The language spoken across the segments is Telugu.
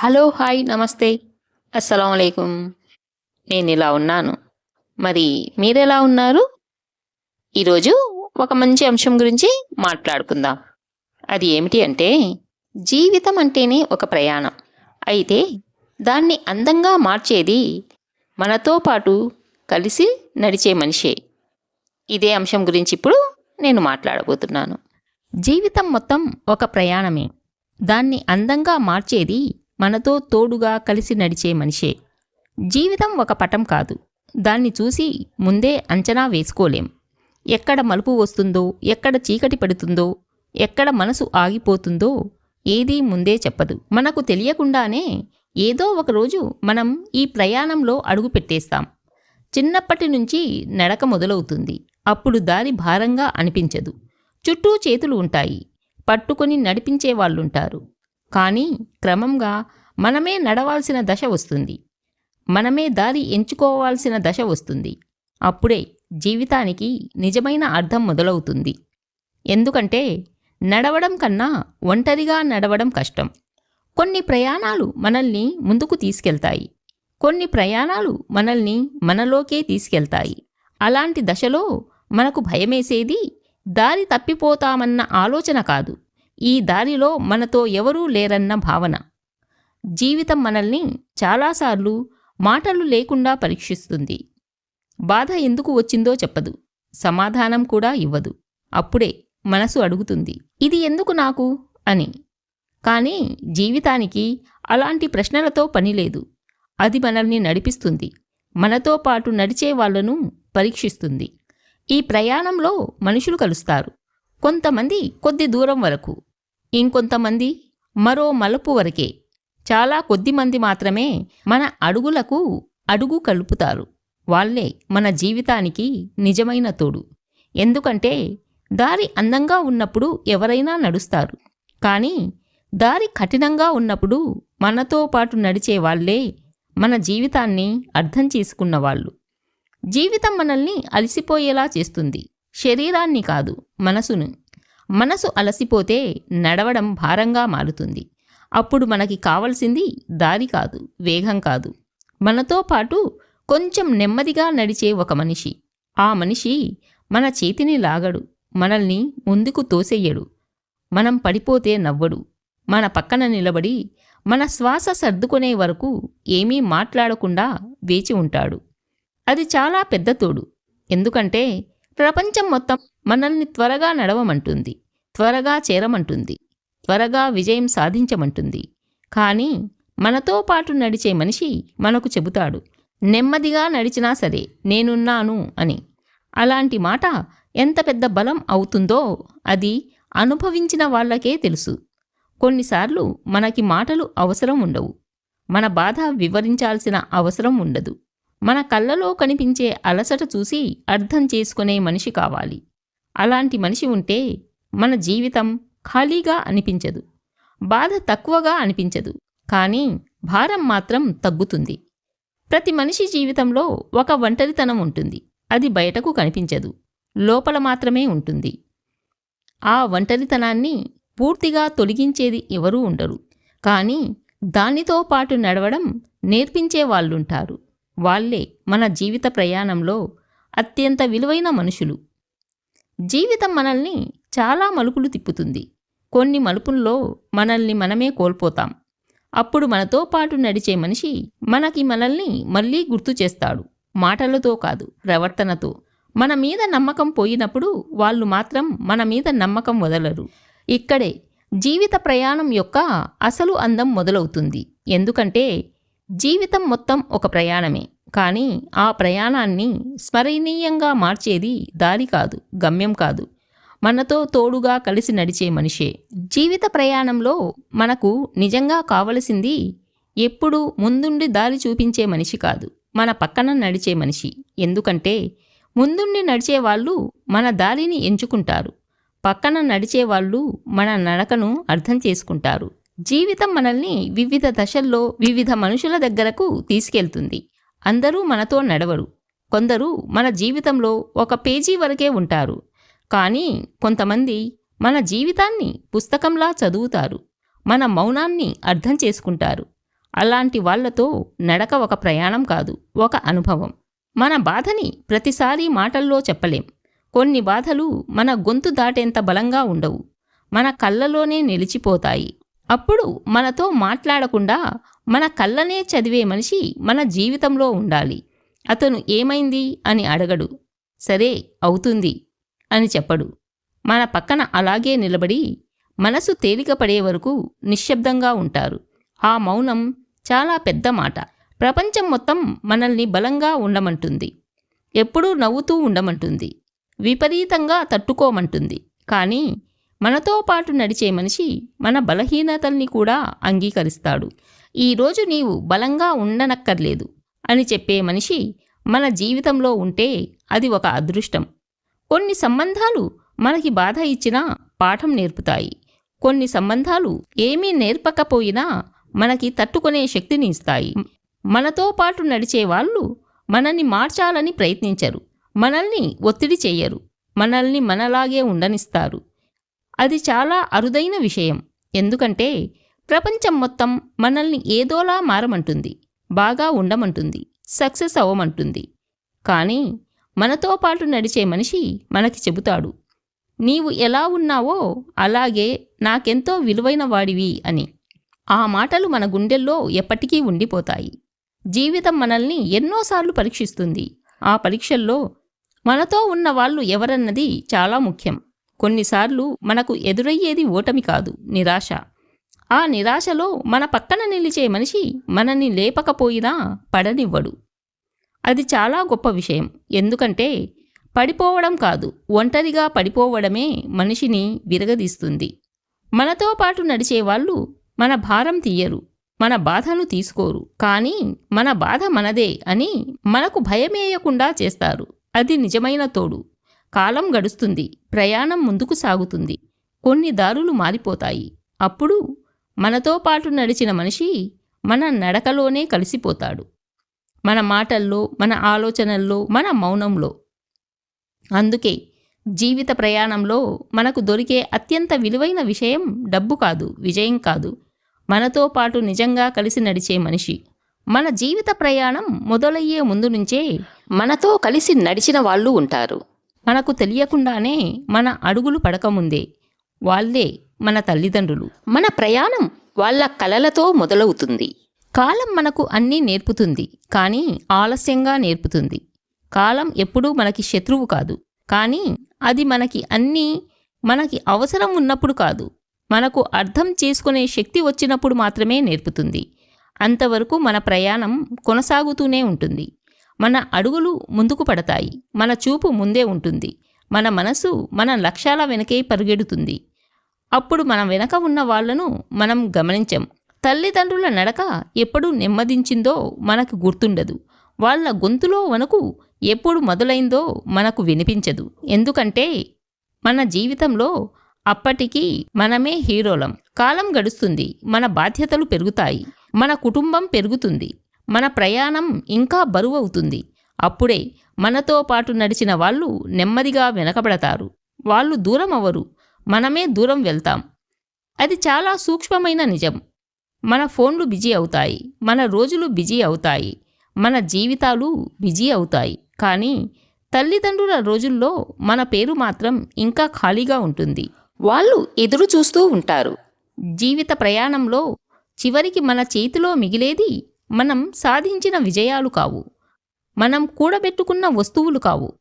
హలో హాయ్ నమస్తే. అస్సలం అయికం నేను ఇలా ఉన్నాను. మరి మీరెలా ఉన్నారు? ఈరోజు ఒక మంచి అంశం గురించి మాట్లాడుకుందాం. అది ఏమిటి అంటే జీవితం అంటేనే ఒక ప్రయాణం. అయితే దాన్ని అందంగా మార్చేది మనతో పాటు కలిసి నడిచే మనిషే. ఇదే అంశం గురించి ఇప్పుడు నేను మాట్లాడబోతున్నాను. జీవితం మొత్తం ఒక ప్రయాణమే. దాన్ని అందంగా మార్చేది మనతో తోడుగా కలిసి నడిచే మనిషే. జీవితం ఒక పటం కాదు. దాన్ని చూసి ముందే అంచనా వేసుకోలేం. ఎక్కడ మలుపు వస్తుందో ఎక్కడ చీకటి పడుతుందో ఎక్కడ మనసు ఆగిపోతుందో ఏదీ ముందే చెప్పదు. మనకు తెలియకుండానే ఏదో ఒక రోజు మనం ఈ ప్రయాణంలో అడుగు పెట్టేస్తాం. చిన్నప్పటి నుంచి నడక మొదలవుతుంది. అప్పుడు దారి భారంగా అనిపించదు. చుట్టూ చేతులు ఉంటాయి. పట్టుకొని నడిపించే వాళ్ళుంటారు. కానీ క్రమంగా మనమే నడవాల్సిన దశ వస్తుంది. మనమే దారి ఎంచుకోవాల్సిన దశ వస్తుంది. అప్పుడే జీవితానికి నిజమైన అర్థం మొదలవుతుంది. ఎందుకంటే నడవడం కన్నా ఒంటరిగా నడవడం కష్టం. కొన్ని ప్రయాణాలు మనల్ని ముందుకు తీసుకెళ్తాయి. కొన్ని ప్రయాణాలు మనల్ని మనలోకే తీసుకెళ్తాయి. అలాంటి దశలో మనకు భయమేసేది దారి తప్పిపోతామన్న ఆలోచన కాదు. ఈ దారిలో మనతో ఎవరూ లేరన్న భావన. జీవితం మనల్ని చాలాసార్లు మాటలు లేకుండా పరీక్షిస్తుంది. బాధ ఎందుకు వచ్చిందో చెప్పదు. సమాధానం కూడా ఇవ్వదు. అప్పుడే మనసు అడుగుతుంది. ఇది ఎందుకు నాకు? అని. కానీ జీవితానికి అలాంటి ప్రశ్నలతో పనిలేదు అది మనల్ని నడిపిస్తుంది. మనతో పాటు నడిచే వాళ్ళను పరీక్షిస్తుంది. ఈ ప్రయాణంలో మనుషులు కలుస్తారు. కొంతమంది కొద్ది దూరం వరకు. ఇంకొంతమంది మరో మలుపు వరకే. చాలా కొద్ది మంది మాత్రమే మన అడుగులకు అడుగు కలుపుతారు. వాళ్ళే మన జీవితానికి నిజమైన తోడు. ఎందుకంటే దారి అందంగా ఉన్నప్పుడు ఎవరైనా నడుస్తారు. కానీ దారి కఠినంగా ఉన్నప్పుడు మనతో పాటు నడిచే వాళ్ళే మన జీవితాన్ని అర్థం చేసుకున్న వాళ్ళు. జీవితం మనల్ని అలసిపోయేలా చేస్తుంది. శరీరాన్ని కాదు మనసును. మనసు అలసిపోతే నడవడం భారంగా మారుతుంది. అప్పుడు మనకి కావలసింది దారి కాదు వేగం కాదు. మనతో పాటు కొంచెం నెమ్మదిగా నడిచే ఒక మనిషి. ఆ మనిషి మన చేతిని లాగడు మనల్ని ముందుకు తోసెయ్యడు మనం పడిపోతే నవ్వడు. మన పక్కన నిలబడి మన శ్వాస సర్దుకునే వరకు ఏమీ మాట్లాడకుండా వేచి ఉంటాడు. అది చాలా పెద్ద తోడు. ఎందుకంటే ప్రపంచం మొత్తం మనల్ని త్వరగా నడవమంటుంది త్వరగా చేరమంటుంది త్వరగా విజయం సాధించమంటుంది. కానీ మనతో పాటు నడిచే మనిషి మనకు చెబుతాడు నెమ్మదిగా నడిచినా సరే నేనున్నాను అని. అలాంటి మాట ఎంత పెద్ద బలం అవుతుందో అది అనుభవించిన వాళ్ళకే తెలుసు. కొన్నిసార్లు మనకి మాటలు అవసరం ఉండవు మన బాధ వివరించాల్సిన అవసరం ఉండదు. మన కళ్ళలో కనిపించే అలసట చూసి అర్థం చేసుకునే మనిషి కావాలి. అలాంటి మనిషి ఉంటే మన జీవితం ఖాళీగా అనిపించదు. బాధ తక్కువగా అనిపించదు. కానీ భారం మాత్రం తగ్గుతుంది. ప్రతి మనిషి జీవితంలో ఒక ఒంటరితనం ఉంటుంది. అది బయటకు కనిపించదు. లోపల మాత్రమే ఉంటుంది. ఆ ఒంటరితనాన్ని పూర్తిగా తొలగించేది ఎవరూ ఉండరు. కానీ దానితో పాటు నడవడం నేర్పించే వాళ్ళుంటారు. వాళ్ళే మన జీవిత ప్రయాణంలో అత్యంత విలువైన మనుషులు. జీవితం మనల్ని చాలా మలుపులు తిప్పుతుంది. కొన్ని మలుపుల్లో మనల్ని మనమే కోల్పోతాం. అప్పుడు మనతో పాటు నడిచే మనిషి మనకి మనల్ని మళ్ళీ గుర్తు చేస్తాడు. మాటలతో కాదు ప్రవర్తనతో. మన మీద నమ్మకం పోయినప్పుడు వాళ్ళు మాత్రం మన మీద నమ్మకం వదలరు. ఇక్కడే జీవిత ప్రయాణం యొక్క అసలు అందం మొదలవుతుంది. ఎందుకంటే జీవితం మొత్తం ఒక ప్రయాణమే. కానీ ఆ ప్రయాణాన్ని స్మరణీయంగా మార్చేది దారి కాదు గమ్యం కాదు. మనతో తోడుగా కలిసి నడిచే మనిషే. జీవిత ప్రయాణంలో మనకు నిజంగా కావలసింది ఎప్పుడు ముందుండి దారి చూపించే మనిషి కాదు మన పక్కన నడిచే మనిషి. ఎందుకంటే ముందుండి నడిచే వాళ్ళు మన దారిని ఎంచుకుంటారు. పక్కన నడిచే వాళ్ళు మన నడకను అర్థం చేసుకుంటారు. జీవితం మనల్ని వివిధ దశల్లో వివిధ మనుషుల దగ్గరకు తీసుకెళ్తుంది. అందరూ మనతో నడవరు. కొందరు మన జీవితంలో ఒక పేజీ వరకే ఉంటారు. కానీ కొంతమంది మన జీవితాన్ని పుస్తకంలా చదువుతారు. మన మౌనాన్ని అర్థం చేసుకుంటారు. అలాంటి వాళ్ళతో నడక ఒక ప్రయాణం కాదు ఒక అనుభవం. మన బాధని ప్రతిసారి మాటల్లో చెప్పలేం. కొన్ని బాధలు మన గొంతు దాటేంత బలంగా ఉండవు. మన కళ్ళలోనే నిలిచిపోతాయి. అప్పుడు మనతో మాట్లాడకుండా మన కళ్ళనే చదివే మనిషి మన జీవితంలో ఉండాలి. అతను ఏమైంది అని అడగడు. సరే అవుతుంది అని చెప్పడు. మన పక్కన అలాగే నిలబడి మనసు తేలికపడే వరకు నిశ్శబ్దంగా ఉంటారు. ఆ మౌనం చాలా పెద్ద మాట. ప్రపంచం మొత్తం మనల్ని బలంగా ఉండమంటుంది. ఎప్పుడూ నవ్వుతూ ఉండమంటుంది. విపరీతంగా తట్టుకోమంటుంది. కానీ మనతో పాటు నడిచే మనిషి మన బలహీనతల్ని కూడా అంగీకరిస్తాడు. ఈరోజు నీవు బలంగా ఉండనక్కర్లేదు అని చెప్పే మనిషి మన జీవితంలో ఉంటే అది ఒక అదృష్టం. కొన్ని సంబంధాలు మనకి బాధ ఇచ్చినా పాఠం నేర్పుతాయి. కొన్ని సంబంధాలు ఏమీ నేర్పకపోయినా మనకి తట్టుకునే శక్తిని ఇస్తాయి. మనతో పాటు నడిచే వాళ్ళు మనల్ని మార్చాలని ప్రయత్నించరు. మనల్ని ఒత్తిడి చెయ్యరు మనల్ని మనలాగే ఉండనిస్తారు. అది చాలా అరుదైన విషయం. ఎందుకంటే ప్రపంచం మొత్తం మనల్ని ఏదోలా మారమంటుంది బాగా ఉండమంటుంది సక్సెస్ అవ్వమంటుంది. కానీ మనతో పాటు నడిచే మనిషి మనకి చెబుతాడు నీవు ఎలా ఉన్నావో అలాగే నాకెంతో విలువైన వాడివి అని. ఆ మాటలు మన గుండెల్లో ఎప్పటికీ ఉండిపోతాయి. జీవితం మనల్ని ఎన్నోసార్లు పరీక్షిస్తుంది. ఆ పరీక్షల్లో మనతో ఉన్న వాళ్ళు ఎవరన్నది చాలా ముఖ్యం. కొన్నిసార్లు మనకు ఎదురయ్యేది ఓటమి కాదు నిరాశ. ఆ నిరాశలో మన పక్కన నిలిచే మనిషి మనని లేపకపోయినా పడనివ్వడు. అది చాలా గొప్ప విషయం. ఎందుకంటే పడిపోవడం కాదు ఒంటరిగా పడిపోవడమే మనిషిని విరగదీస్తుంది. మనతో పాటు నడిచే వాళ్ళు మన భారం తీయరు మన బాధను తీసుకోరు. కానీ మన బాధ మనదే అని మనకు భయమేయకుండా చేస్తారు. అది నిజమైన తోడు. కాలం గడుస్తుంది ప్రయాణం ముందుకు సాగుతుంది కొన్ని దారులు మారిపోతాయి. అప్పుడు మనతో పాటు నడిచిన మనిషి మన నడకలోనే కలిసిపోతాడు. మన మాటల్లో మన ఆలోచనల్లో మన మౌనంలో. అందుకే జీవిత ప్రయాణంలో మనకు దొరికే అత్యంత విలువైన విషయం డబ్బు కాదు విజయం కాదు. మనతో పాటు నిజంగా కలిసి నడిచే మనిషి. మన జీవిత ప్రయాణం మొదలయ్యే ముందు నుంచే మనతో కలిసి నడిచిన వాళ్ళు ఉంటారు. మనకు తెలియకుండానే మన అడుగులు పడకముందే వాళ్ళే మన తల్లిదండ్రులు. మన ప్రయాణం వాళ్ళ కలలతో మొదలవుతుంది. కాలం మనకు అన్నీ నేర్పుతుంది కానీ ఆలస్యంగా నేర్పుతుంది. కాలం ఎప్పుడూ మనకి శత్రువు కాదు కానీ అది మనకి అన్నీ మనకి అవసరం ఉన్నప్పుడు కాదు. మనకు అర్థం చేసుకునే శక్తి వచ్చినప్పుడు మాత్రమే నేర్పుతుంది. అంతవరకు మన ప్రయాణం కొనసాగుతూనే ఉంటుంది. మన అడుగులు ముందుకు పడతాయి. మన చూపు ముందే ఉంటుంది. మన మనసు మన లక్ష్యాల వెనకే పరుగెడుతుంది. అప్పుడు మన వెనక ఉన్న వాళ్ళను మనం గమనించం. తల్లిదండ్రుల నడక ఎప్పుడు నెమ్మదించిందో మనకు గుర్తుండదు. వాళ్ళ గొంతులో వణుకు ఎప్పుడు మొదలైందో మనకు వినిపించదు. ఎందుకంటే మన జీవితంలో అప్పటికి మనమే హీరోలం. కాలం గడుస్తుంది. మన బాధ్యతలు పెరుగుతాయి. మన కుటుంబం పెరుగుతుంది. మన ప్రయాణం ఇంకా బరువవుతుంది. అప్పుడే మనతో పాటు నడిచిన వాళ్ళు నెమ్మదిగా వెనకబడతారు. వాళ్ళు దూరం అవ్వరు మనమే దూరం వెళ్తాం. అది చాలా సూక్ష్మమైన నిజం. మన ఫోన్లు బిజీ అవుతాయి. మన రోజులు బిజీ అవుతాయి. మన జీవితాలు బిజీ అవుతాయి. కానీ తల్లిదండ్రుల రోజుల్లో మన పేరు మాత్రం ఇంకా ఖాళీగా ఉంటుంది. వాళ్ళు ఎదురు చూస్తూ ఉంటారు. జీవిత ప్రయాణంలో చివరికి మన చేతిలో మిగిలేది మనం సాధించిన విజయాలు కావు. మనం కూడబెట్టుకున్న వస్తువులు కావు.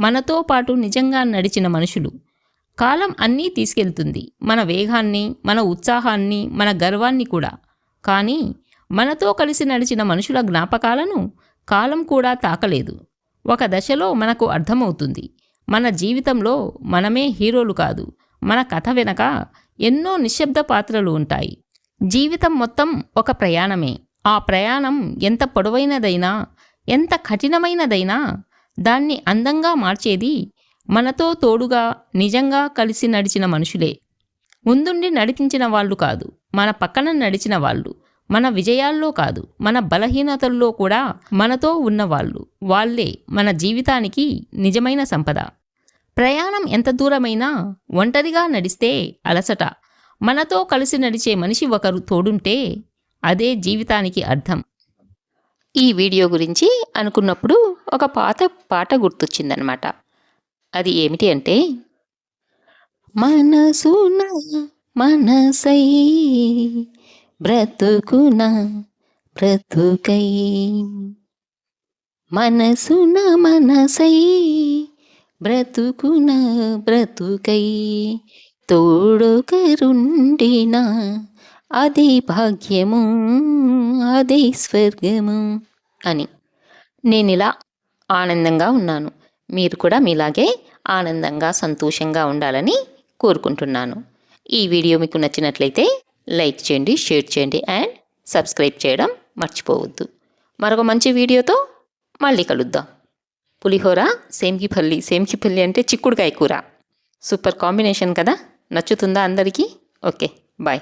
మనతో పాటు నిజంగా నడిచిన మనుషులు. కాలం అన్నీ తీసుకెళ్తుంది. మన వేగాన్ని మన ఉత్సాహాన్ని మన గర్వాన్ని కూడా. కానీ మనతో కలిసి నడిచిన మనుషుల జ్ఞాపకాలను కాలం కూడా తాకలేదు. ఒక దశలో మనకు అర్థమవుతుంది. మన జీవితంలో మనమే హీరోలు కాదు. మన కథ వెనక ఎన్నో నిశ్శబ్ద పాత్రలు ఉంటాయి. జీవితం మొత్తం ఒక ప్రయాణమే. ఆ ప్రయాణం ఎంత పొడవైనదైనా ఎంత కఠినమైనదైనా దాన్ని అందంగా మార్చేది మనతో తోడుగా నిజంగా కలిసి నడిచిన మనుషులే. ముందుండి నడిపించిన వాళ్ళు కాదు మన పక్కన నడిచిన వాళ్ళు మన విజయాల్లో కాదు మన బలహీనతల్లో కూడా మనతో ఉన్నవాళ్ళు వాళ్ళే మన జీవితానికి నిజమైన సంపద. ప్రయాణం ఎంత దూరమైనా ఒంటరిగా నడిస్తే అలసట మనతో కలిసి నడిచే మనిషి ఒకరు తోడుంటే అదే జీవితానికి అర్థం. ఈ వీడియో గురించి అనుకున్నప్పుడు ఒక పాత పాట గుర్తొచ్చిందనమాట అది ఏమిటి అంటే మనసున మనసై బ్రతుకున బ్రతుకై మనసున మనసై బ్రతుకున బ్రతుకై తోడుకరుండినా అదే భాగ్యము అదే స్వర్గము అని. నేను ఇలా ఆనందంగా ఉన్నాను. మీరు కూడా మీలాగే ఆనందంగా సంతోషంగా ఉండాలని కోరుకుంటున్నాను. ఈ వీడియో మీకు నచ్చినట్లయితే లైక్ చేయండి షేర్ చేయండి అండ్ సబ్స్క్రైబ్ చేయడం మర్చిపోవద్దు. మరొక మంచి వీడియోతో మళ్ళీ కలుద్దాం. పులిహోర సేమ్కి పల్లి సేమ్కి పల్లి అంటే చిక్కుడుకాయ కూర. సూపర్ కాంబినేషన్ కదా? నచ్చుతుందా అందరికీ? Okay bye.